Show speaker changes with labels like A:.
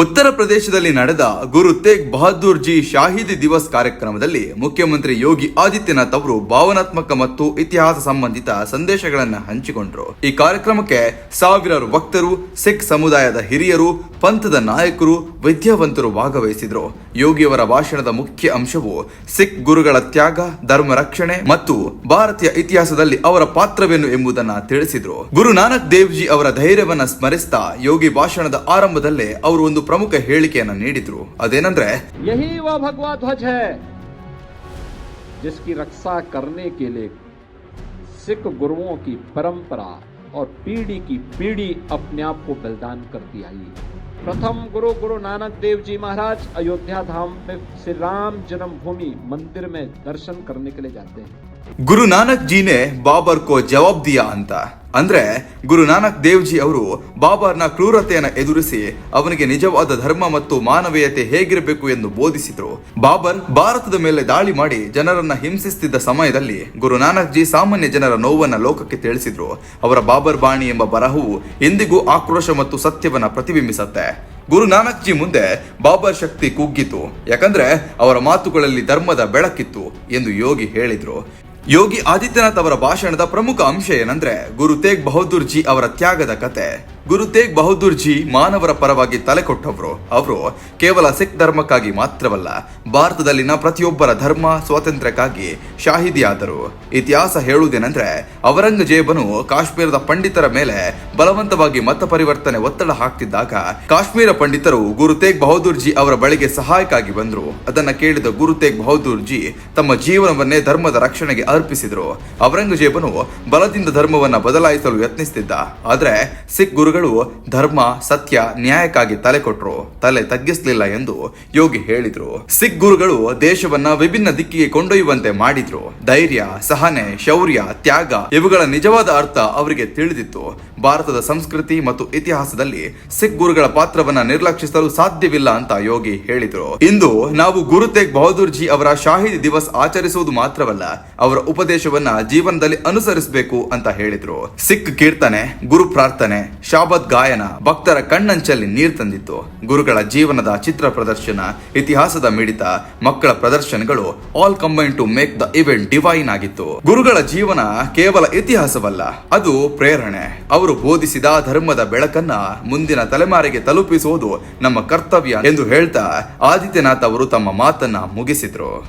A: ಉತ್ತರ ಪ್ರದೇಶದಲ್ಲಿ ನಡೆದ ಗುರು ತೇಗ್ ಬಹದ್ದೂರ್ ಜಿ ಶಾಹಿದಿ ದಿವಸ್ ಕಾರ್ಯಕ್ರಮದಲ್ಲಿ ಮುಖ್ಯಮಂತ್ರಿ ಯೋಗಿ ಆದಿತ್ಯನಾಥ್ ಅವರು ಭಾವನಾತ್ಮಕ ಮತ್ತು ಇತಿಹಾಸ ಸಂಬಂಧಿತ ಸಂದೇಶಗಳನ್ನು ಹಂಚಿಕೊಂಡರು. ಈ ಕಾರ್ಯಕ್ರಮಕ್ಕೆ ಸಾವಿರಾರು ಭಕ್ತರು, ಸಿಖ್ ಸಮುದಾಯದ ಹಿರಿಯರು ಪಂಥದ ನಾಯಕರು ವಿದ್ಯಾವಂತರು ಭಾಗವಹಿಸಿದ್ರು ಯೋಗಿಯವರ ಭಾಷಣದ ಮುಖ್ಯ ಅಂಶವು ಸಿಖ್ ಗುರುಗಳ ತ್ಯಾಗ ಧರ್ಮ ರಕ್ಷಣೆ ಮತ್ತು ಭಾರತೀಯ ಇತಿಹಾಸದಲ್ಲಿ ಅವರ ಪಾತ್ರವೇನು ಎಂಬುದನ್ನ ತಿಳಿಸಿದ್ರು ಗುರು ನಾನಕ್ ದೇವ್ಜಿ ಅವರ ಧೈರ್ಯವನ್ನ ಸ್ಮರಿಸ್ತಾ ಯೋಗಿ ಭಾಷಣದ ಆರಂಭದಲ್ಲೇ ಅವರು ಒಂದು ಪ್ರಮುಖ ಹೇಳಿಕೆಯನ್ನ ನೀಡಿದ್ರು ಅದೇನಂದ್ರೆ
B: यही वह भगवा ध्वज है जिसकी रक्षा करने के लिए सिख गुरुओं की परंपरा और पीढ़ी की पीढ़ी अपने आप को बलिदान करती आई प्रथम गुरु गुरु नानक देव जी महाराज अयोध्या धाम में श्री राम जन्मभूमि मंदिर में दर्शन करने के लिए जाते हैं।
A: गुरु नानक जी ने बाबर को जवाब दिया अंता ಅಂದ್ರೆ ಗುರು ನಾನಕ್ ದೇವ್ಜಿ ಅವರು ಬಾಬರ್ನ ಕ್ರೂರತೆಯನ್ನು ಎದುರಿಸಿ ಅವನಿಗೆ ನಿಜವಾದ ಧರ್ಮ ಮತ್ತು ಮಾನವೀಯತೆ ಹೇಗಿರಬೇಕು ಎಂದು ಬೋಧಿಸಿದ್ರು. ಬಾಬರ್ ಭಾರತದ ಮೇಲೆ ದಾಳಿ ಮಾಡಿ ಜನರನ್ನ ಹಿಂಸಿಸುತ್ತಿದ್ದ ಸಮಯದಲ್ಲಿ ಗುರು ನಾನಕ್ ಜಿ ಸಾಮಾನ್ಯ ಜನರ ನೋವನ್ನ ಲೋಕಕ್ಕೆ ತಿಳಿಸಿದ್ರು. ಅವರ ಬಾಬರ್ ಬಾಣಿ ಎಂಬ ಬರಹವು ಎಂದಿಗೂ ಆಕ್ರೋಶ ಮತ್ತು ಸತ್ಯವನ್ನ ಪ್ರತಿಬಿಂಬಿಸುತ್ತೆ. ಗುರು ನಾನಕ್ ಜಿ ಮುಂದೆ ಬಾಬರ್ ಶಕ್ತಿ ಕುಗ್ಗಿತು. ಯಾಕಂದ್ರೆ ಅವರ ಮಾತುಗಳಲ್ಲಿ ಧರ್ಮದ ಬೆಳಕಿತ್ತು ಎಂದು ಯೋಗಿ ಹೇಳಿದ್ರು. ಯೋಗಿ ಆದಿತ್ಯನಾಥ್ ಅವರ ಭಾಷಣದ ಪ್ರಮುಖ ಅಂಶ ಏನಂದ್ರೆ ಗುರು ತೇಗ್ ಬಹದ್ದೂರ್ ಜಿ ಅವರ ತ್ಯಾಗದ ಕತೆ. ಗುರು ತೇಗ್ ಬಹದ್ದೂರ್ ಜಿ ಮಾನವರ ಪರವಾಗಿ ತಲೆ ಕೊಟ್ಟವರು. ಅವರು ಕೇವಲ ಸಿಖ್ ಧರ್ಮಕ್ಕಾಗಿ ಮಾತ್ರವಲ್ಲ, ಭಾರತದಲ್ಲಿನ ಪ್ರತಿಯೊಬ್ಬರ ಧರ್ಮ, ಸ್ವಾತಂತ್ರ್ಯಕ್ಕಾಗಿ ಶಾಹಿದಿಯಾದರು. ಇತಿಹಾಸ ಹೇಳುವುದೇನೆಂದ್ರೆ, ಔರಂಗಜೇಬನು ಕಾಶ್ಮೀರದ ಪಂಡಿತರ ಮೇಲೆ ಬಲವಂತವಾಗಿ ಮತ ಪರಿವರ್ತನೆ ಒತ್ತಡ ಹಾಕ್ತಿದ್ದಾಗ, ಕಾಶ್ಮೀರ ಪಂಡಿತರು ಗುರು ತೇಗ್ ಬಹದ್ದೂರ್ ಜಿ ಅವರ ಬಳಿಗೆ ಸಹಾಯಕ್ಕಾಗಿ ಬಂದ್ರು. ಅದನ್ನ ಕೇಳಿದ ಗುರು ತೇಗ್ ಬಹದ್ದೂರ್ ಜಿ ತಮ್ಮ ಜೀವನವನ್ನೇ ಧರ್ಮದ ರಕ್ಷಣೆಗೆ ಅರ್ಪಿಸಿದ್ರು. ಔರಂಗಜೇಬನು ಬಲದಿಂದ ಧರ್ಮವನ್ನ ಬದಲಾಯಿಸಲು ಯತ್ನಿಸುತ್ತಿದ್ದ ಆದ್ರೆ ಸಿಖ್ ಗುರುಗಳು ಧರ್ಮ, ಸತ್ಯ, ನ್ಯಾಯಕ್ಕಾಗಿ ತಲೆ ಕೊಟ್ರು, ತಲೆ ತಗ್ಗಿಸಲಿಲ್ಲ ಎಂದು ಯೋಗಿ ಹೇಳಿದ್ರು. ಸಿಖ್ ಗುರುಗಳು ದೇಶವನ್ನ ವಿಭಿನ್ನ ದಿಕ್ಕಿಗೆ ಕೊಂಡೊಯ್ಯುವಂತೆ ಮಾಡಿದ್ರು. ಧೈರ್ಯ, ಸಹನೆ, ಶೌರ್ಯ, ತ್ಯಾಗ ಇವುಗಳ ನಿಜವಾದ ಅರ್ಥ ಅವರಿಗೆ ತಿಳಿದಿತ್ತು. ಭಾರತದ ಸಂಸ್ಕೃತಿ ಮತ್ತು ಇತಿಹಾಸದಲ್ಲಿ ಸಿಖ್ ಗುರುಗಳ ಪಾತ್ರವನ್ನ ನಿರ್ಲಕ್ಷಿಸಲು ಸಾಧ್ಯವಿಲ್ಲ ಅಂತ ಯೋಗಿ ಹೇಳಿದರು. ಇಂದು ನಾವು ಗುರು ತೇಗ್ ಬಹದ್ದೂರ್ ಜಿ ಅವರ ಶಾಹಿದಿ ದಿವಸ್ ಆಚರಿಸುವುದು ಮಾತ್ರವಲ್ಲ, ಅವರ ಉಪದೇಶವನ್ನ ಜೀವನದಲ್ಲಿ ಅನುಸರಿಸಬೇಕು ಅಂತ ಹೇಳಿದ್ರು. ಸಿಖ್ ಕೀರ್ತನೆ, ಗುರು ಪ್ರಾರ್ಥನೆ ಶಾಬದ್ ಗಾಯನ, ಭಕ್ತರ ಕಣ್ಣಂಚಲ್ಲಿ ನೀರ್ ತಂದಿತ್ತು. ಗುರುಗಳ ಜೀವನದ ಚಿತ್ರ ಪ್ರದರ್ಶನ, ಇತಿಹಾಸದ ಮಿಡಿತ, ಮಕ್ಕಳ ಪ್ರದರ್ಶನಗಳು all combine to make the event divine ಆಗಿತ್ತು. ಗುರುಗಳ ಜೀವನ ಕೇವಲ ಇತಿಹಾಸವಲ್ಲ, ಅದು ಪ್ರೇರಣೆ. ಅವರು ಬೋಧಿಸಿದ ಧರ್ಮದ ಬೆಳಕನ್ನ ಮುಂದಿನ ತಲೆಮಾರಿಗೆ ತಲುಪಿಸುವುದು ನಮ್ಮ ಕರ್ತವ್ಯ ಎಂದು ಹೇಳ್ತಾ ಆದಿತ್ಯನಾಥ್ ಅವರು ತಮ್ಮ ಮಾತನ್ನ ಮುಗಿಸಿದ್ರು.